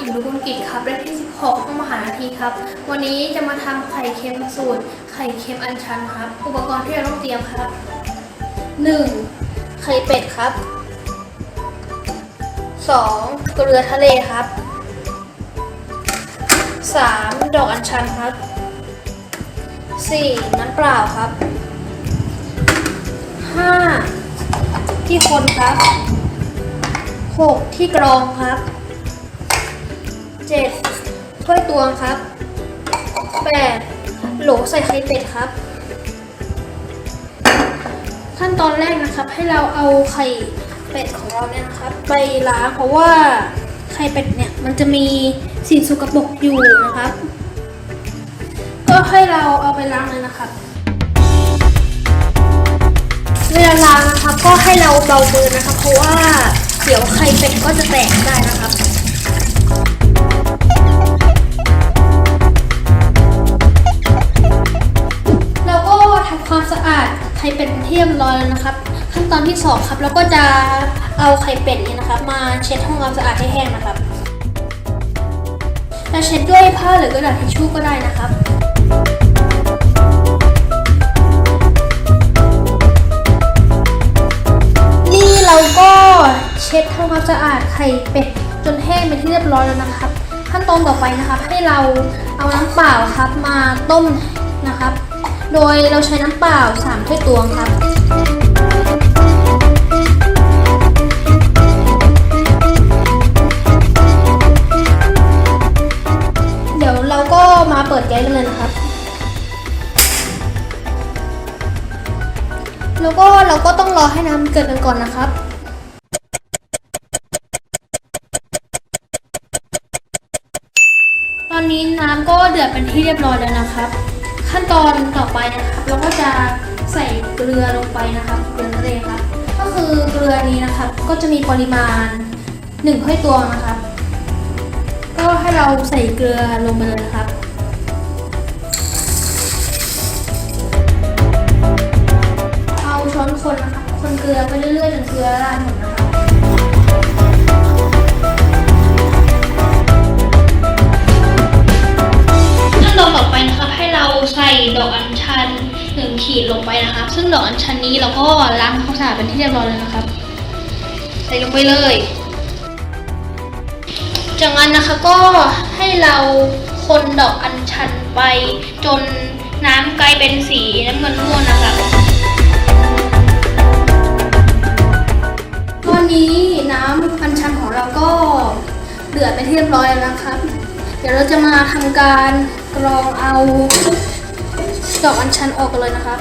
หานาทีครับ วันนี้จะมาทำไข่เค็มสูตร ไข่เค็มอัญชันครับ อุปกรณ์ที่เราต้องเตรียมครับ 1. ไข่เป็ดครับ 2. เกลือทะเลครับ 3. ดอกอัญชันครับ 4. น้ำเปล่าครับ 5. ที่คนครับ 6. ที่กรองครับ 7. ถ้วยตวงครับ 8. โหลใส่ไข่เป็ดครับ ขั้นตอนแรกนะครับ ให้เราเอาไข่เป็ดของเราเนี่ยนะครับ ไปล้างเพราะว่าไข่เป็ดเนี่ยมันจะมีสิ่งสกปรกอยู่นะครับ ก็ให้เราเอาไปล้างเลยนะครับเวลาล้างนะครับก็ให้เราเบามือนะครับ เพราะว่าเดี๋ยวไข่เป็ดก็จะแตกได้นะครับ ที่เรียบร้อยแล้วนะครับ ขั้นตอนที่สองครับเราก็จะเอาไข่เป็ดนี้นะครับ มาเช็ดทำความสะอาดให้แห้งนะครับจะเช็ดด้วยผ้าหรือกระดาษทิชชู่ก็ได้นะครับนี่เราก็เช็ดทำความสะอาดไข่เป็ดจนแห้งเป็นที่เรียบร้อยแล้วนะครับ ขั้นตอนต่อไปนะครับ ให้เราเอาน้ำเปล่าครับมาต้มนะครับ โดยเราใช้น้ำเปล่า3ถ้วยตวงครับเดี๋ยวเราก็มาเปิดแก๊สกันเลยนะครับ แล้วก็เราก็ต้องรอให้น้ำเกิดกันก่อนนะครับตอนนี้น้ำก็เดือดเป็นที่เรียบร้อยแล้วนะครับ ขั้นตอนต่อไปนะครับ เราก็จะใส่เกลือลงไปนะครับเกลือทะเลครับก็คือเกลือนี้นะครับ ก็จะมีปริมาณ1ถ้วยตวงนะครับ ก็ให้เราใส่เกลือลงไปเลยนะครับเอาช้อนคนนะคะคนเกลือไปเรื่อยๆจนเกลือละลายหมดนะคะขั้นตอนต่อไปนะครับ เราใส่ดอกอัญชันหนึ่งขีดลงไปนะครับ ซึ่งดอกอัญชันนี้เราก็ล้างความสะอาดเป็นที่เรียบร้อยแล้วนะครับ ใส่ลงไปเลย จากนั้นนะคะก็ให้เราคนดอกอัญชันไปจนน้ำกลายเป็นสีน้ำเงินม่วงนะคะตอนนี้น้ำอัญชันของเราก็เดือดไปนที่เรียบร้อยแล้วนะครับ เดี๋ยวเราจะมาทำการ กรองเอาดอกอัญชันออกกันเลยนะครับ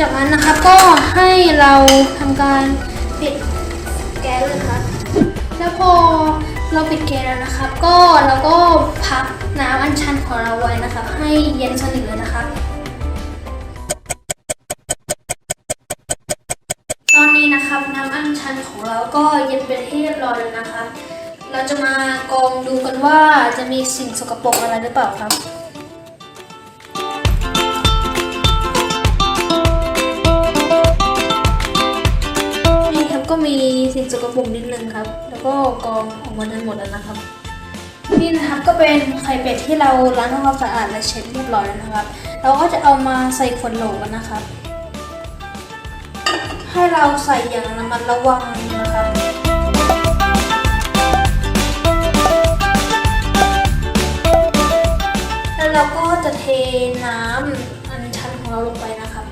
จากนั้นนะครับก็ให้เราทำการปิดแก๊สเลยครับ แล้วพอเราปิดแก๊สแล้วนะครับ ก็เราก็พักน้ำอัญชันของเราไว้นะครับให้เย็นสนิทเลยนะครั ร้อยแล้วนะครับเราจะมากองดูกันว่าจะมีสิ่งสกปรกอะไรหรือเปล่าครับนี่ครับก็มีสิ่งสกปรกนิดนึงครับ แล้วก็กองออกมาทั้งหมดแล้วนะครับนี่นะครับก็เป็นไข่เป็ดที่เราล้างทำความสะอาดและเช็ดเรียบร้อยแล้วนะครับ เราก็จะเอามาใส่ขวดโหลกันนะครับ ให้เราใส่อย่างระมัดระวังนะครับ น้ำอัญชันของเราลงไปนะครับ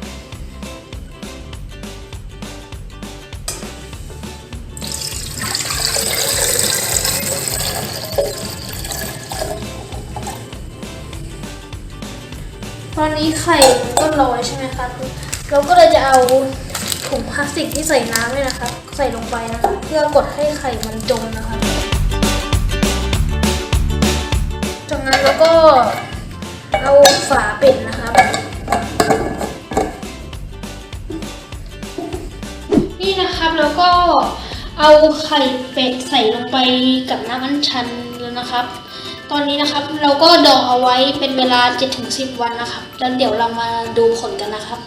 ตอนนี้ไข่ก็ลอยใช่ไหมครับ เราก็เลยจะเอาถุงพลาสติกที่ใส่น้ำเนี่ยนะครับ ใส่ลงไปนะคะเพื่อกดให้ไข่มันจมนะคะจากนั้นเราก็ เอาไข่เป็ดใส่ลงไปกับน้ำอัญชันแล้วนะครับ ตอนนี้นะครับเราก็ดองเอาไว้เป็นเวลา 7-10 วันนะครับ แล้วเดี๋ยวเรามาดูผลกันนะครับ